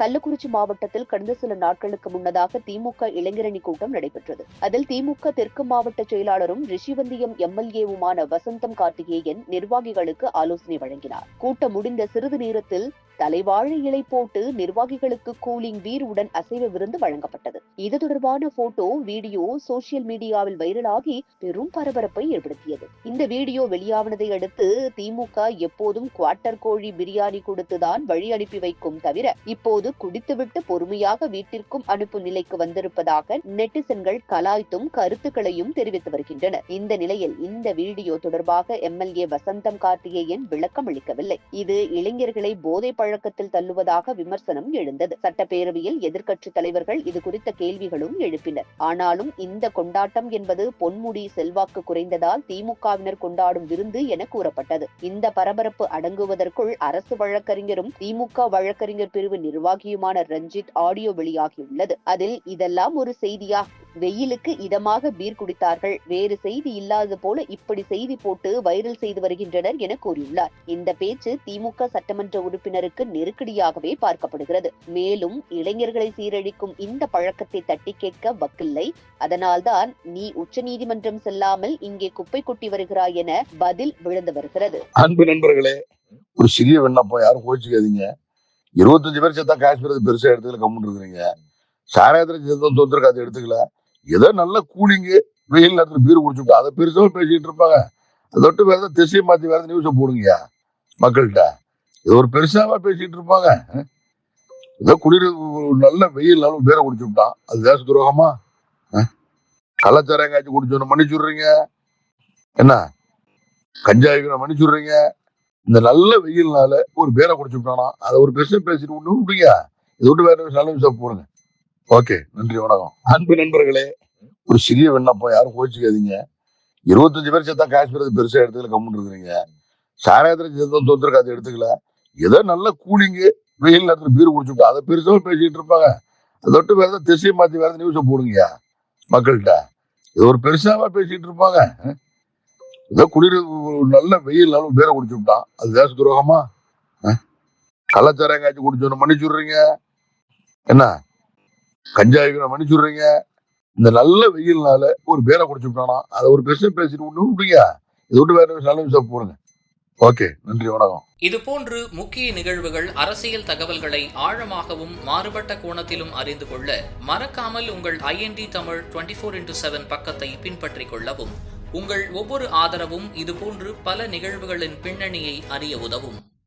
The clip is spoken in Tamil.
கள்ளக்குறிச்சி மாவட்டத்தில் கடந்த சில நாட்களுக்கு முன்னதாக திமுக இளைஞரணி கூட்டம் நடைபெற்றது. அதில் திமுக தெற்கு மாவட்ட செயலாளரும் ரிஷிவந்தியம் எம்எல்ஏவுமான வசந்தம் கார்த்திகேயன் நிர்வாகிகளுக்கு ஆலோசனை வழங்கினார். கூட்டம் முடிந்த சிறிது நேரத்தில் தலைவாழை இலை போட்டு நிர்வாகிகளுக்கு கூலிங் வீருடன் அசைவ விருந்து வழங்கப்பட்டது. இது தொடர்பான போட்டோ வீடியோ சோசியல் மீடியாவில் வைரலாகி பெரும் பரபரப்பை ஏற்படுத்தியது. இந்த வீடியோ வெளியானதை அடுத்து திமுக எப்போதும் குவார்டர் கோழி பிரியாணி கொடுத்துதான் வழி அனுப்பி வைக்கும் தவிர இப்போது குடித்துவிட்டு பொறுமையாக வீட்டிற்கும் அனுப்பும் நிலைக்கு வந்திருப்பதாக நெட்டிசன்கள் கலாய்த்தும் கருத்துக்களையும் தெரிவித்து வருகின்றனர். இந்த நிலையில் இந்த வீடியோ தொடர்பாக எம்எல்ஏ வசந்தம் கார்த்திகேயன் விளக்கம் அளிக்கவில்லை இது இளைஞர்களை போதை பழக்கத்தில் தள்ளுவதாக விமர்சனம் எழுந்தது. சட்டப்பேரவையில் எதிர்க்கட்சி தலைவர்கள் இது குறித்த கேள்விகளும் எழுப்பினர். ஆனாலும் இந்த கொண்டாட்டம் என்பது பொன்முடி செல்வாக்கு குறைந்ததால் திமுகவினர் கொண்டாடும் விருந்து என கூறப்பட்டது. இந்த பரபரப்பு அடங்குவதற்குள் அரசு வழக்கறிஞரும் திமுக வழக்கறிஞர் பிரிவு நிர்வாகியுமான ரஞ்சித் ஆடியோ வெளியாகியுள்ளது. அதில் இதெல்லாம் ஒரு செய்தியா? வெயிலுக்கு இதமாக பீர் குடித்தார்கள். வேறு செய்தி இல்லாதது போல இப்படி செய்தி போட்டு வைரல் செய்து வருகின்றனர் என கூறியுள்ளார். இந்த பேச்சு திமுக சட்டமன்ற உறுப்பினருக்கு நெருக்கடியாகவே பார்க்கப்படுகிறது. மேலும் இளைஞர்களை சீரழிக்கும் இந்த பழக்கத்தை தட்டி கேட்க வக்கில்லை. அதனால்தான் நீ உச்சநீதிமன்றம் செல்லாமல் இங்கே குப்பை கொட்டி வருகிறாய் என பதில் விழுந்து வருகிறது. அன்பு நண்பர்களே ஒரு சிறிய விண்ணப்பம் யாரும் கோச்சிக்காதீங்க இருபத்தஞ்சு பேர் சேர்த்தா காஷ்மீர் பெருசா எடுத்துக்கல கம்முன்னு இருக்கிறீங்க. சாராயத்துல செத்தம் தொந்தருக்கு அதை எடுத்துக்கல. ஏதோ நல்ல கூலிங்கு வெயில் நேரத்தில் பீர் குடிச்சுட்டு அதை பெருசாக பேசிட்டு இருப்பாங்க. அதை விட்டு வேற ஏதாவது திசையை மாத்தி வேற நியூஸை போடுங்கயா மக்கள்கிட்ட. இது ஒரு பெருசாக பேசிட்டு இருப்பாங்க. ஏதோ குளிர் நல்ல வெயில் அளவு பேரை குடிச்சு விட்டான் அது தேச துரோகமா? கலாச்சாரம் கள்ளச்சாராயம் காய்ச்சி குடிச்சோன்னு மன்னிச்சுடுறீங்க. என்ன? கஞ்சாய்க்கு மன்னிச்சுடுறீங்க. இந்த நல்ல வெயில்னால ஒரு பேரை குடிச்சு விட்டானா அதை ஒரு பெருசாக பேசிட்டு ஒன்று விட்டுங்க இதை விட்டு வேற நல்ல விஷயம் போடுங்க. ஓகே நன்றி வணக்கம். அன்பு நண்பர்களே ஒரு சிறிய விண்ணப்பம் யாரும் கோச்சிக்காதீங்க இருபத்தஞ்சு பேர் சேர்த்தா காஷ்மீர் பெருசா எடுத்துக்கல கம்முன்னு இருக்கிறீங்க. சாராயத்துல சேர்ந்தோம் தொந்தருக்கு அதை எடுத்துக்கல. ஏதோ நல்ல கூலிங்கு வெயில் நேரத்தில் பீர் குடிச்சுட்டு அதை பெருசாக பேசிட்டு இருப்பாங்க. அதை விட்டு வேற ஏதாவது திசையை மாத்தி வேற நியூஸை போடுங்கயா மக்கள்கிட்ட. இது ஒரு பெருசாவா பேசிட்டு இருப்பாங்க. ஏதோ குளிர் நல்ல வெயில் அளவு பேரை குடிச்சு விட்டான் அது தேச துரோகமா? அஹ்? காய்ச்சி குடிச்சோன்னு மன்னிச்சுடுறீங்க என்ன? கஞ்சாய்க்கு மன்னிச்சுடுறீங்க இந்த நல்ல வெயில்னால ஒரு பேரை குடிச்சு விட்டானா? அதை ஒரு பிரச்சனை பேசிட்டு ஒண்ணு விடுங்க இது விட்டு வேற நல்ல விஷயம் போடுங்க. ஓகே நன்றி வணக்கம். இதுபோன்று முக்கிய நிகழ்வுகள் அரசியல் தகவல்களை ஆழமாகவும் மாறுபட்ட கோணத்திலும் அறிந்து கொள்ள மறக்காமல் உங்கள் IND Tamil twenty four into seven பக்கத்தை பின்பற்றிக் கொள்ளவும் உங்கள் ஒவ்வொரு ஆதரவும் இதுபோன்று பல நிகழ்வுகளின் பின்னணியை அறிய உதவும்.